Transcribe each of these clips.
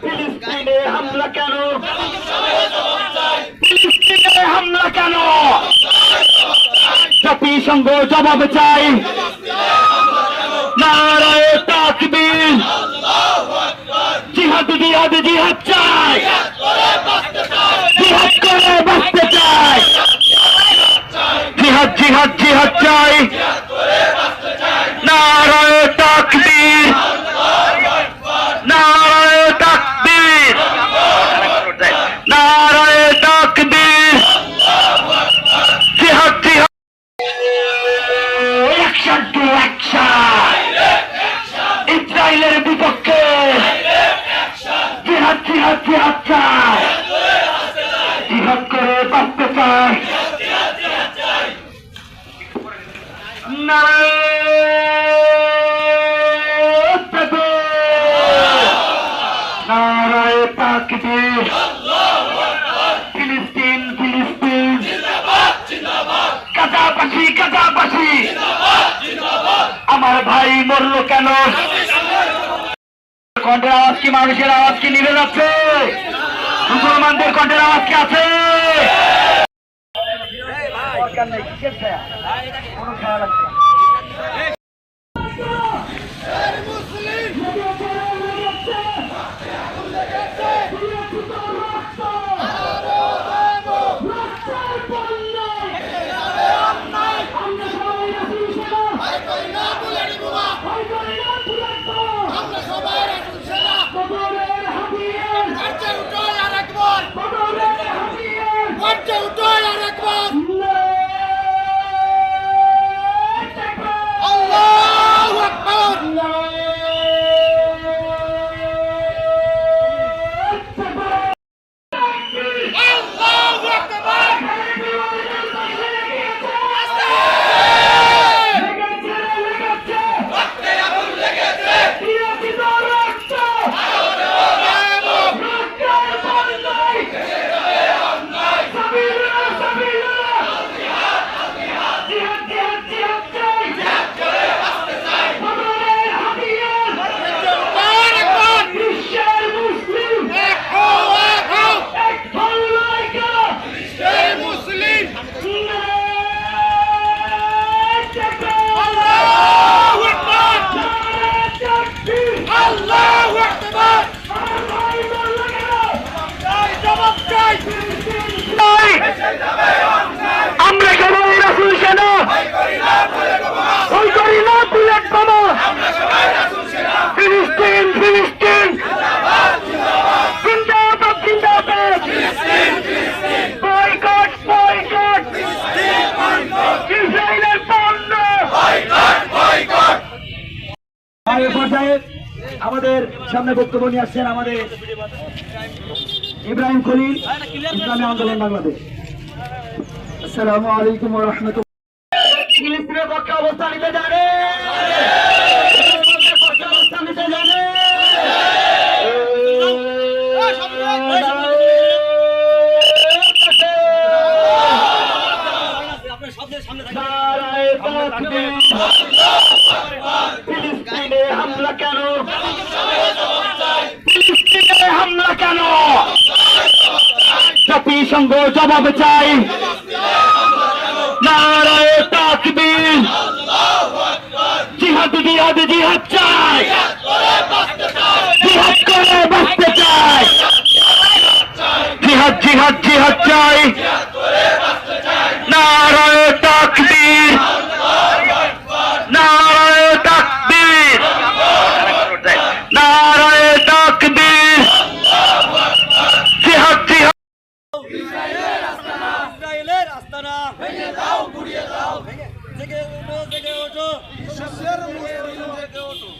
ফিলিস্তিনে হামলা কেন? ফিলিস্তিনে হামলা কেন? জাতিসংঘ জবাব চাই। নারায় তাকবীর। জিহাদ জিহাদ জিহাদ চাই জিহাদ করে বাঁচতে চাই জিহাদ জিহাদ জিহাদ চাই নারায় তাকবীর নারায় তাকবীর নারায় তাকবীর জিহাদ জিহাদ অ্যাকশন টু অ্যাকশন ইসরায়েলের বিপক্ষে জিহাদ জিহাদ জিহাদ চাই। জিহাদ করে বাঁচতে চাই। নারায় তাকবীর নারায় তাকবীর ফিলিস্তিন ফিলিস্তিন কাদাবাসী কাদাবাসী আমার ভাই মরলো কেন কণ্ঠের আওয়াজ কি মানুষের আওয়াজ কি নিভে যাচ্ছে? মুসলমানদের কণ্ঠের আওয়াজ কি আছে? কোনো খেয়া লাগবে আমাদের সামনে বক্তব্য নিয়ে আসছেন আমাদের ইব্রাহিম খলিল ইসলামী আন্দোলন বাংলাদেশ। আসসালামু আলাইকুম রাহমাতুল্লাহ। ফিলিস্তিনের পক্ষে অবস্থান নিতে জানে? অবস্থান নিতে জানে? নারায়ে তাকবীর। ফিলিস্তিনে হামলা কেন ফিলিস্তিনে হামলা কেন জাতিসংঘ জবাব চাই। নারায় তাকবীর। জিহাদ জিহাদ জিহাদ চাই। জিহাদ করে বাঁচতে চাই। জিহাদ জিহাদ জিহাদ চাই নারায় তাকবীর নারায় তাকবীর নারায় তাকবীর জিহাদ জিহাদ ইসরায়েলের আস্তানা ভেঙে দাও গুড়িয়ে দাও ভেঙে জেগে ওঠো জেগে ওঠো শস্যের মুসলিম জেগে ওঠো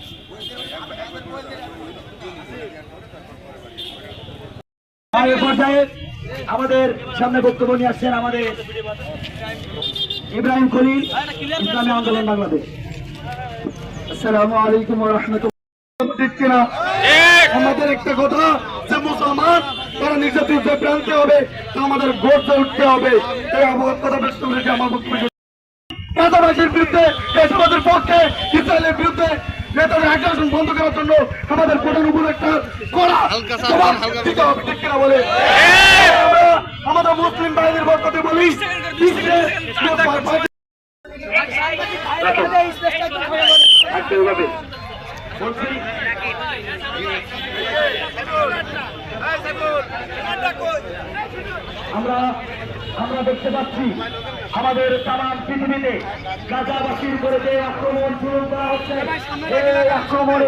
আমাদের সামনে বক্তব্য নিয়ে আসছেন আমাদের ইব্রাহিম খলিল ইসলামী আন্দোলন বাংলাদেশ। আসসালামু আলাইকুম না আমাদের একটা কথা, যে মুসলমান তারা নিজের বিরুদ্ধে প্রান্তে হবে আমাদের গর্জে উঠতে হবে। আমার আমার বক্তব্য বিরুদ্ধে দেশবাদের পক্ষে, ইসরায়েলের বিরুদ্ধে নেতাদের আগ্রাসন বন্ধ করার জন্য আমাদের প্রধান উপদেষ্টা করা জবাব দিতে হবে ঠিক কিনা বলে? আমরা আমাদের মুসলিম বাহিনীর বক্তব্য বলি আমরা আমরা দেখতে পাচ্ছি আমাদের তামাম পৃথিবীতে গাজাবাসীর করে যে আক্রমণ শুরু করা হচ্ছে আক্রমণ